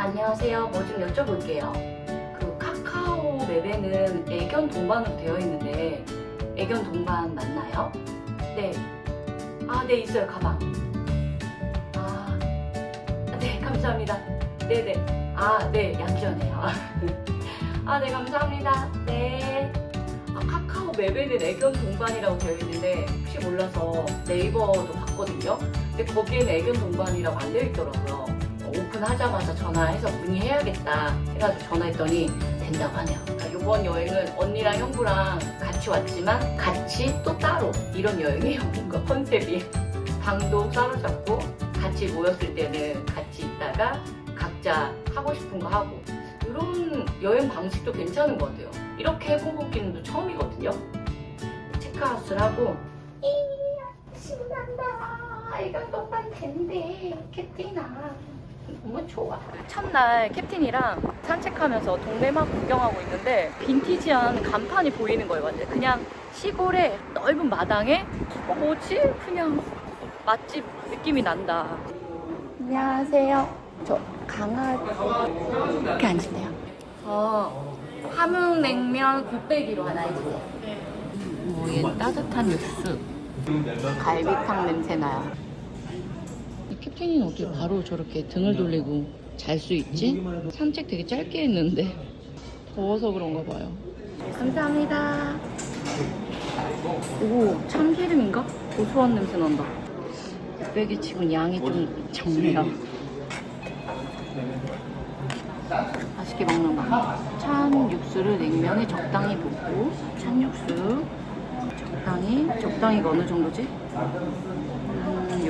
안녕하세요. 뭐 좀 여쭤볼게요. 그 카카오 맵에는 애견 동반으로 되어 있는데 애견 동반 맞나요? 네. 아, 네, 있어요. 가방. 아, 네, 감사합니다. 네네. 아, 네, 양지연이에요. 아, 네, 감사합니다. 네. 아, 카카오 맵에는 애견 동반이라고 되어 있는데 혹시 몰라서 네이버도 봤거든요. 근데 거기에는 애견 동반이라고 안 되어 있더라고요. 어, 오픈하자마자 전화해서 문의해야겠다 해가지고 전화했더니 된다고 하네요. 아, 이번 여행은 언니랑 형부랑 같이 왔지만 같이 또 따로 이런 여행이에요. 뭔가 컨셉이 방도 따로 잡고 같이 모였을 때는 같이 있다가 각자 하고 싶은 거 하고 이런 여행 방식도 괜찮은 것 같아요. 이렇게 해본 것기는 처음이거든요. 체크아웃을 하고 이 신난다 이건 똑바로 된대 캡틴아 너무 좋아. 첫날 캡틴이랑 산책하면서 동네만 구경하고 있는데 빈티지한 간판이 보이는 거예요 완전. 그냥 시골의 넓은 마당에 어 뭐지? 그냥 맛집 느낌이 난다. 안녕하세요. 저 강아지 이렇게 앉으세요. 어 함흥냉면 곱빼기로 하나 해주세요. 뭐, 얘 따뜻한 육수. 갈비탕 냄새 나요 캡틴이는 어떻게 바로 저렇게 등을 돌리고 잘 수 있지? 산책 되게 짧게 했는데 더워서 그런가 봐요 감사합니다 오 참기름인가? 고소한 냄새 난다 곱빼기 치곤 양이 좀 적네요 맛있게 먹는 거. 찬 육수를 냉면에 적당히 붓고 찬 육수 적당히 적당히가 어느 정도지?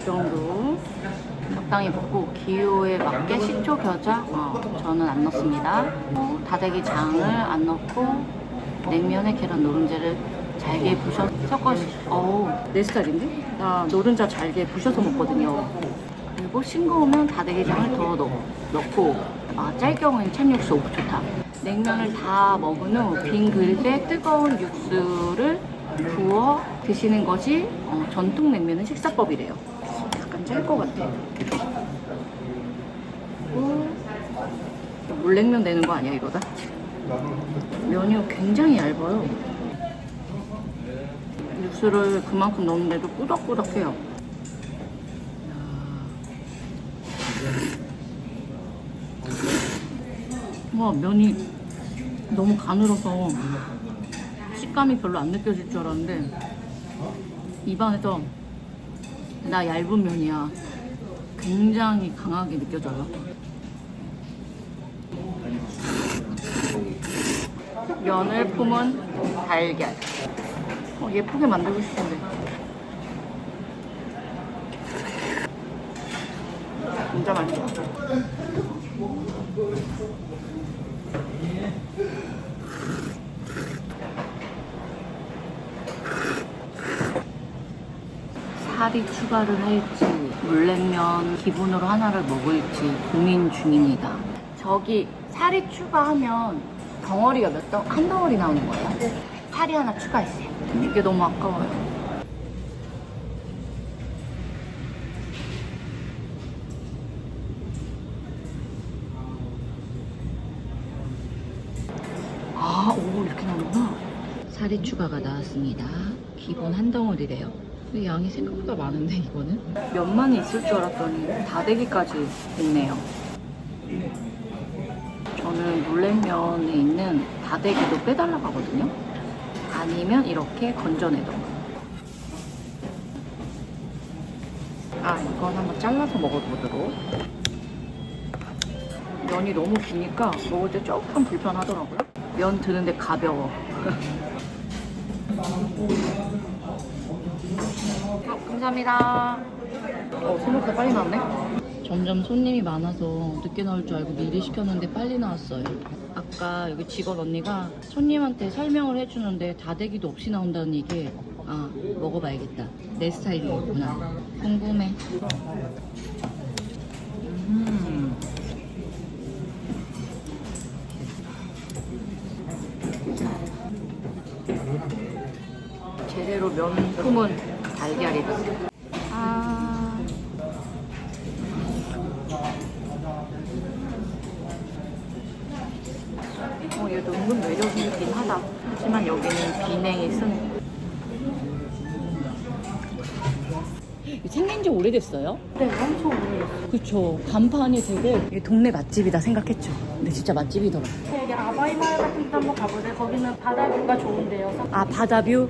음, 요 정도 적당히 붓고 기호에 맞게 식초 겨자 어, 저는 안 넣습니다. 어, 다대기 장을 안 넣고 냉면에 계란 노른자를 잘게 부셔 섞어 어우 내 스타일인데? 나 노른자 잘게 부셔서 먹거든요. 그리고 싱거우면 다대기 장을 더 넣, 넣고 아, 짤 경우에는 찬육수 오 좋다. 냉면을 다 먹은 후 빈 그릇에 뜨거운 육수를 부어 드시는 것이 어, 전통 냉면의 식사법이래요. 짤 것 같아. 그리고 물냉면 되는 거 아니야 이거다? 면이 굉장히 얇아요. 육수를 그만큼 넣는데도 꾸덕꾸덕해요. 와 면이 너무 가늘어서 식감이 별로 안 느껴질 줄 알았는데 입안에서 나 얇은 면이야. 굉장히 강하게 느껴져요. 면을 품은 달걀. 어, 예쁘게 만들고 싶은데. 진짜 맛있어 살이 추가를 할지 물냉면 기본으로 하나를 먹을지 고민 중입니다. 저기 살이 추가하면 덩어리가 몇 덩, 한 덩어리 나오는 거예요? 살이 하나 추가했어요. 이게 너무 아까워요. 아, 오, 이렇게 나오구나. 살이 추가가 나왔습니다. 기본 한 덩어리래요. 양이 생각보다 많은데, 이거는? 면만 있을 줄 알았더니 다대기까지 있네요. 저는 물냉면에 있는 다대기도 빼달라고 하거든요. 아니면 이렇게 건져내던가. 아, 이건 한번 잘라서 먹어보도록. 면이 너무 기니까 먹을 때 조금 불편하더라고요. 면 드는데 가벼워. 어, 감사합니다. 어, 생각보다 빨리 나왔네. 점점 손님이 많아서 늦게 나올 줄 알고 미리 시켰는데 빨리 나왔어요. 아까 여기 직원 언니가 손님한테 설명을 해주는데 다대기도 없이 나온다는 얘기에 아 먹어봐야겠다. 내 스타일이구나. 궁금해. 음. 제대로 면 품은 달걀이다. 아. 어, 얘도 은근 매력이 있긴 하다. 하지만 여기는 비냉이 쓴. 생긴 지 오래됐어요? 네, 엄청 오래됐어요. 그쵸. 간판이 되게 이게 동네 맛집이다 생각했죠. 근데 진짜 맛집이더라. 네, 여기 아바이마을 같은 데 한번 가보세요. 거기는 바다뷰가 좋은데요. 아, 바다뷰?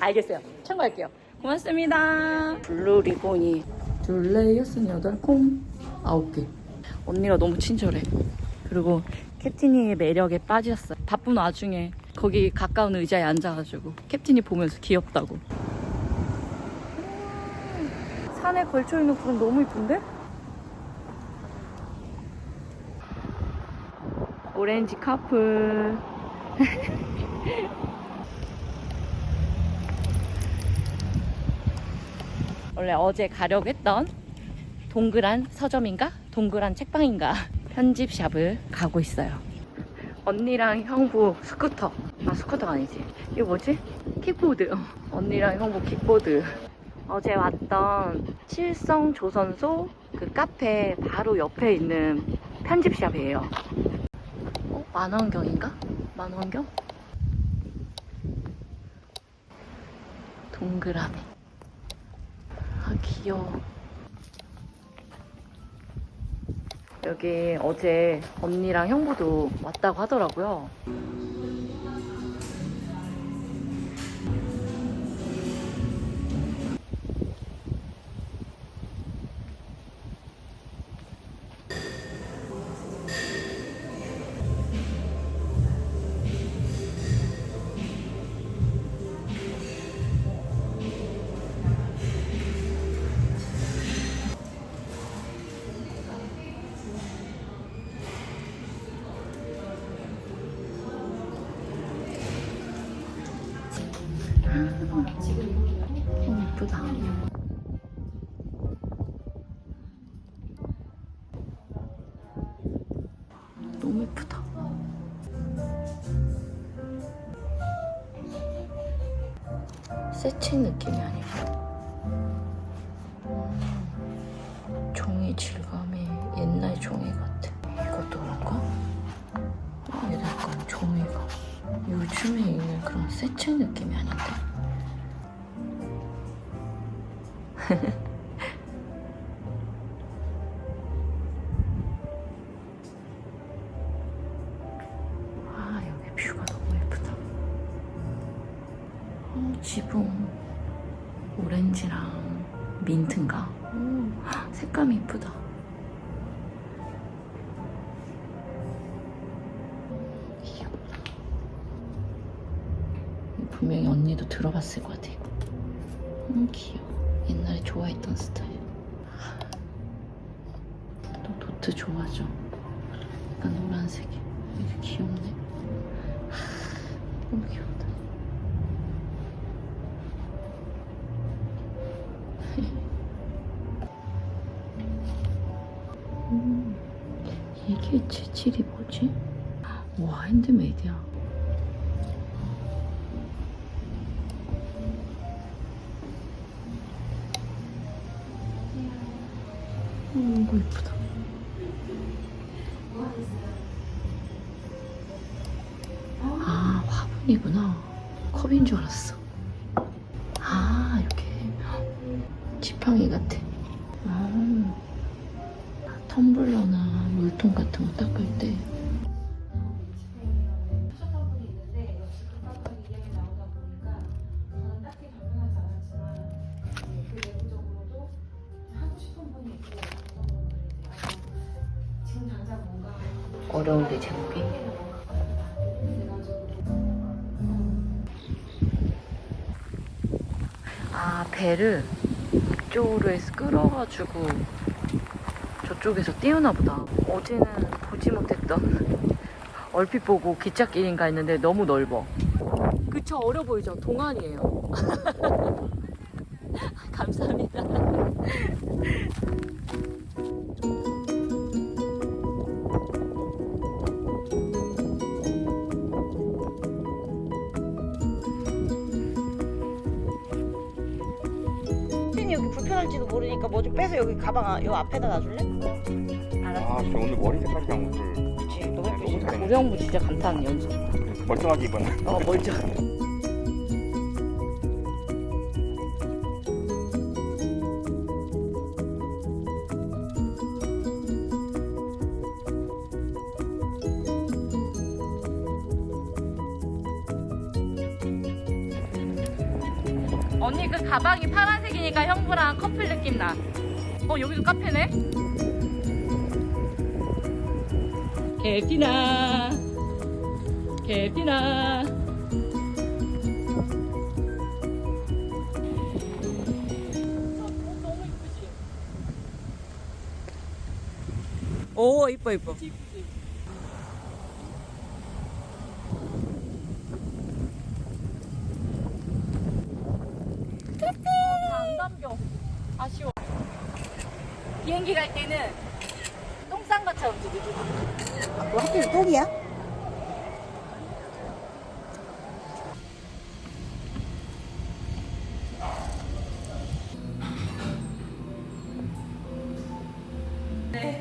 알겠어요. 참고할게요. 고맙습니다. 블루 리본이 둘레 여섯 여덟 콩 아홉 개. 언니가 너무 친절해. 그리고 캡틴이의 매력에 빠졌어요. 바쁜 와중에 거기 가까운 의자에 앉아가지고 캡틴이 보면서 귀엽다고. 산에 걸쳐 있는 구름 너무 이쁜데? 오렌지 커플. 원래 어제 가려고 했던 동그란 서점인가? 동그란 책방인가? 편집샵을 가고 있어요. 언니랑 형부 스쿠터. 아, 스쿠터가 아니지. 이거 뭐지? 킥보드. 어, 언니랑 형부 킥보드. 어제 왔던 칠성 조선소 그 카페 바로 옆에 있는 편집샵이에요. 어? 만원경인가? 만원경? 동그라미. 아 귀여워. 여기 어제 언니랑 형부도 왔다고 하더라고요 예쁘다. 너무 예쁘다. 새책 느낌이 아니고 음, 종이 질감이 옛날 종이 같아. 이것도 그런가? 어, 얘도 약간 종이가. 요즘에 있는 그런 새책 느낌이 아닌데 아 여기 뷰가 너무 예쁘다. 어, 지붕. 오렌지랑 민트인가? 오, 헉, 색감이 예쁘다. 분명히 언니도 들어봤을 것 같아 이거. 음 귀여워 옛날에 좋아했던 스타일. 또 도트 좋아하죠. 약간 노란색이. 이게 귀엽네. 너무 귀엽다. 음, 이게 재질이 뭐지? 와 핸드메이드야 음, 이거 예쁘다. 아, 화분이구나. 컵인 줄 알았어. 아, 이렇게. 지팡이 같아. 아, 텀블러나 물통 같은 거 닦을 때. 가지고 저쪽에서 띄우나 보다. 어제는 보지 못했던 얼핏 보고 기찻길인가 했는데 너무 넓어. 그쵸, 어려 보이죠? 동안이에요. 감사합니다. 모르니까 뭐 좀 빼서 여기 가방 아- 요 앞에다 놔줄래? 아, 저 오늘 머리 색깔이랑 옷을 그치 너무 네, 예쁘지? 촬영. 우령부 진짜 감탄 연습. 멀쩡하게 입었네. 어 멀쩡. 언니 그 가방이 파란색이니까 형부랑 커플 느낌 나. 어 여기도 카페네. 개피나 개피나 오 이뻐 이뻐 안 담겨 아쉬워 비행기 갈 때는 똥싼 것처럼 두두두 뭐 하필 똥이야?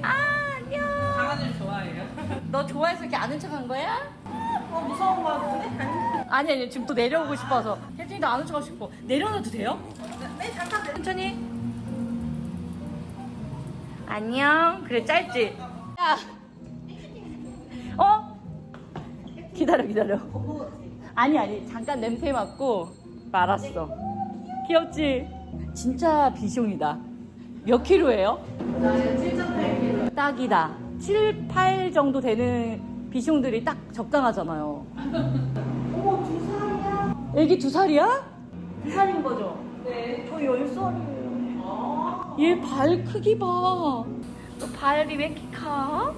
아 안녕. 강아지를 좋아해요? 너 좋아해서 이렇게 아는 척 한 거야? 어 무서운 거 같은데? 아니 아니 지금 또 내려오고 싶어서. 혜진이도 아는 척 하고 싶어. 내려놔도 돼요? 네 잠깐 천천히. 안녕. 그래 짧지? 야. 어? 기다려 기다려. 아니 아니 잠깐 냄새 맡고 말았어. 귀엽지? 진짜 비숑이다. 몇 킬로예요? 딱이다. 7, 8 정도 되는 비숑들이 딱 적당하잖아요. 어머, 두 살이야? 애기 두 살이야? 두 살인 거죠? 네. 저열 살이에요. 얘발 크기 봐. 너 발이 왜 이렇게 커?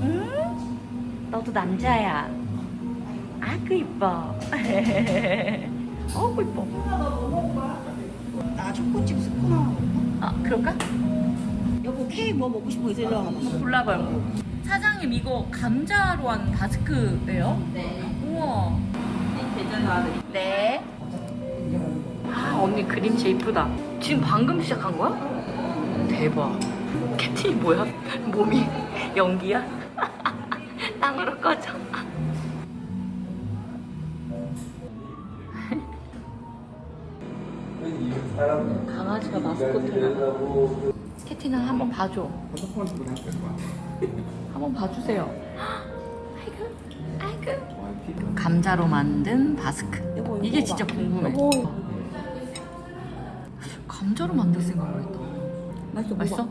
응? 너도 남자야. 아그 이뻐. 어구 이뻐. 나 초코칩 스콘 하나 먹을까? 아 그럴까? 여보 케이크 뭐 먹고 거 있어? 일로 와봐 한번 골라봐요. 사장님 이거 감자로 한 바스크예요? 네. 우와. 대전 나와드릴게요. 네. 아 언니 그림체 이쁘다. 지금 방금 시작한 거야? 대박. 캡틴이 뭐야? 몸이 연기야? 땅으로 꺼져. 강아지가 마스코트나. 캐티는 한번 봐줘. 한번 봐주세요. 아이고, 아이고. 감자로 만든 바스크. 이게. 진짜 궁금해. 감자로 만들 생각을 했다. 맛있어 맛있어?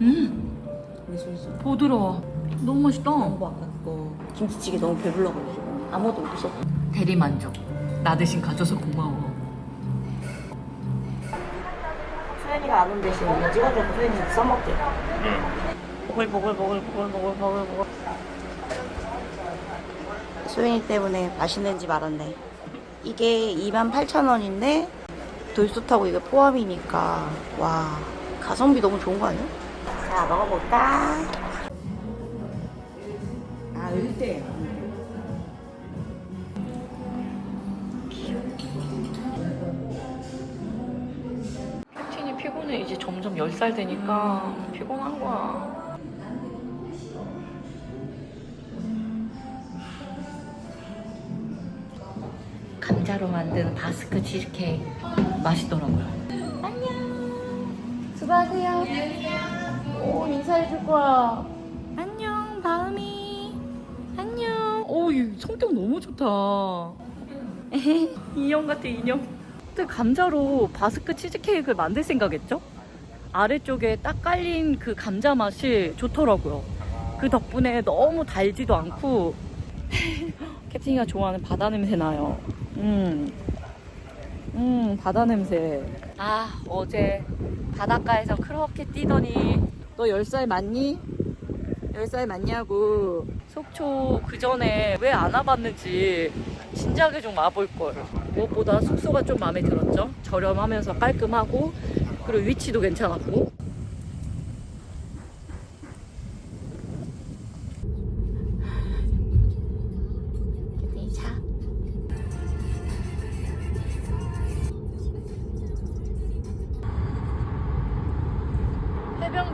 음, 맛있어 맛있어 부드러워. 너무 맛있다. 아까 그거 김치찌개 너무 배불러가지고 아무것도 없어 대리 만족. 나 대신 가져서 고마워. 소연이가 안 온 대신 이거 찍어줘서 소연이 써먹게 응. 보글 보글보글 보글보글 보글 소연이 때문에 맛있는 집 알았네 이게 28,000원인데 돌솥하고 이게 포함이니까 와 가성비 너무 좋은 거 아니야? 자 먹어볼까? 아 을대 캡틴이 피곤해. 이제 점점 10살 되니까 피곤한 거야. 감자로 만든 바스크 치즈케이크 맛있더라고요. 안녕. 수고하세요. 오, 인사해 줄 거야. 안녕, 다음이. 안녕. 오, 이 성격 너무 좋다. 인형 같아, 인형. 근데 감자로 바스크 치즈케이크를 만들 생각했죠? 아래쪽에 딱 깔린 그 감자 맛이 좋더라고요. 그 덕분에 너무 달지도 않고 캡틴이가 좋아하는 바다 냄새 나요. 음, 음 바다 냄새. 아 어제 바닷가에서 그렇게 뛰더니. 너 10살 맞니? 10살 맞냐고. 속초 그 전에 왜 안 와봤는지 진작에 좀 와볼걸. 무엇보다 숙소가 좀 마음에 들었죠? 저렴하면서 깔끔하고 그리고 위치도 괜찮았고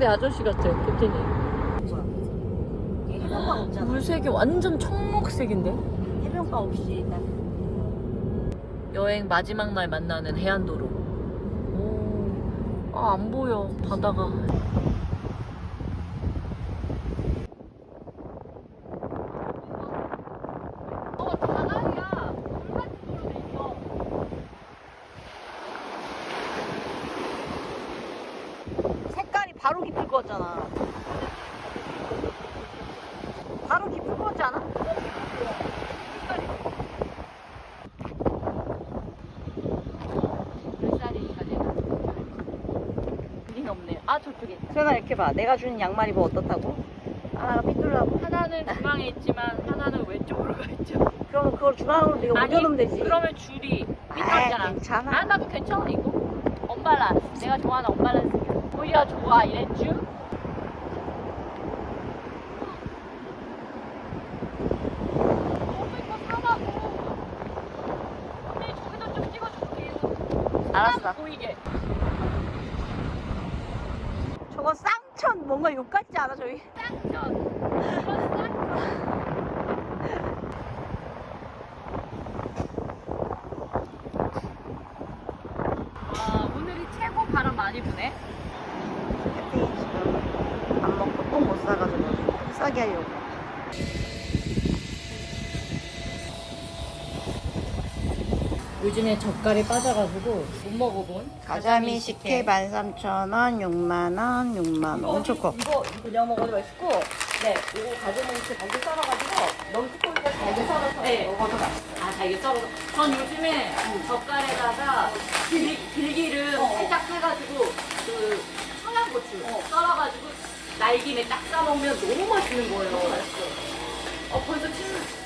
해병대 아저씨 같아 캡틴이 해변가 없잖아. 물색이 완전 청록색인데? 해변가 없이 일단 여행 마지막 날 만나는 해안도로. 오, 아, 안 보여, 바다가. 어, 장아리야. 물 같은 걸로 돼 있어. 색깔이 바로 깊을 것 같잖아. 바로 깊을 것 같지 않아? 물살이니까 내가. 우린 없네. 아, 저쪽에. 수연아 이렇게 봐. 내가 주는 양말 입어 어떻다고? 아 삐뚤라고. 하나는 중앙에 있지만 하나는 왼쪽으로 가 있죠. 그러면 그걸 중앙으로 네가 옮겨놓으면 되지. 그러면 줄이 아이, 밑에잖아. 괜찮아. 아, 나도 괜찮아, 이거. 언밸런스. 내가 좋아하는 언밸런스. 오히려 좋아, 이랬쥬? 너무 이거 사라고. 언니, 저기도 좀 찍어줄게. 알았어. 하나 보이게. 저거 쌍천 뭔가 욕 같지 않아 저희? 쌍전. 와, 오늘이 최고 바람 많이 부네. 혜택이 지금 밥 먹고 똥 못 싸가지고 싸게 하려고. 요즘에 젓갈이 빠져가지고 못 먹어본 가자미 식혜. 13,000원, 6만원, 6만원. 엄청 커. 이거 그냥 먹어도 맛있고. 네 이거 가자미 이렇게 잘게 썰어가지고 너무 두꺼우니까 잘게 썰어서 먹어도 맛있어 아 잘게 썰어서. 전 요즘에 젓갈에다가 들, 들기름 살짝 해가지고 그 청양고추 썰어가지고 날김에 딱 싸먹으면 너무 맛있는 거예요. 맛있어 어 벌써 침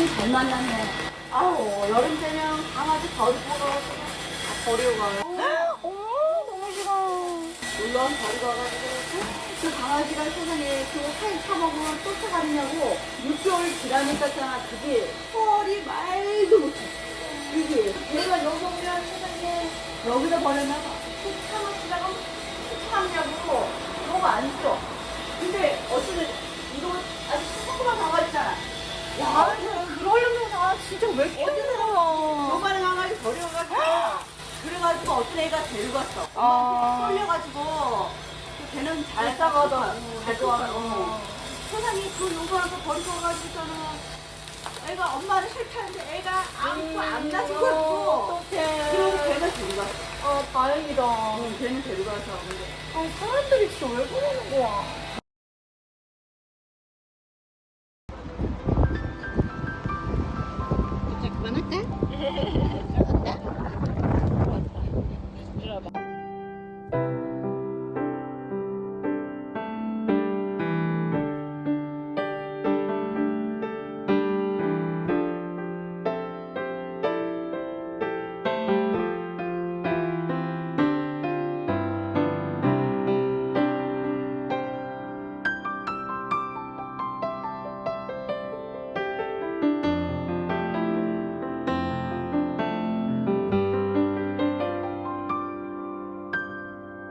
여름새 진잘 만났네. 아우, 여름새는 강아지 버리고 가가지고 다 버리고 가요. 어머, 너무 싫어. 물론 버리고 가가지고 그 강아지가 세상에 그살 처먹으면 쫓아가느냐고 6개월 지나니까 그게 털이 말도 못해. 이게 내가 여기 오면 세상에 여기다 버렸나 봐. 참았다가 참냐고 너무 안 싫어. 어떤 애가 데리고 왔어. 어. 엄마한테 쏠려가지고 그 걔는 잘 싸거든. 잘 싸거든. 세상에 그 요구한 거 어. 버리고 와가지고서는 애가 엄마를 싫다는데 애가 안고 음, 안 나주고 그러고 어떡해. 걔는 데리고 왔어. 아, 다행이다. 아, 응, 걔는 데리고 와서 근데 어, 사람들이 진짜 왜 그러는 거야. 그 때?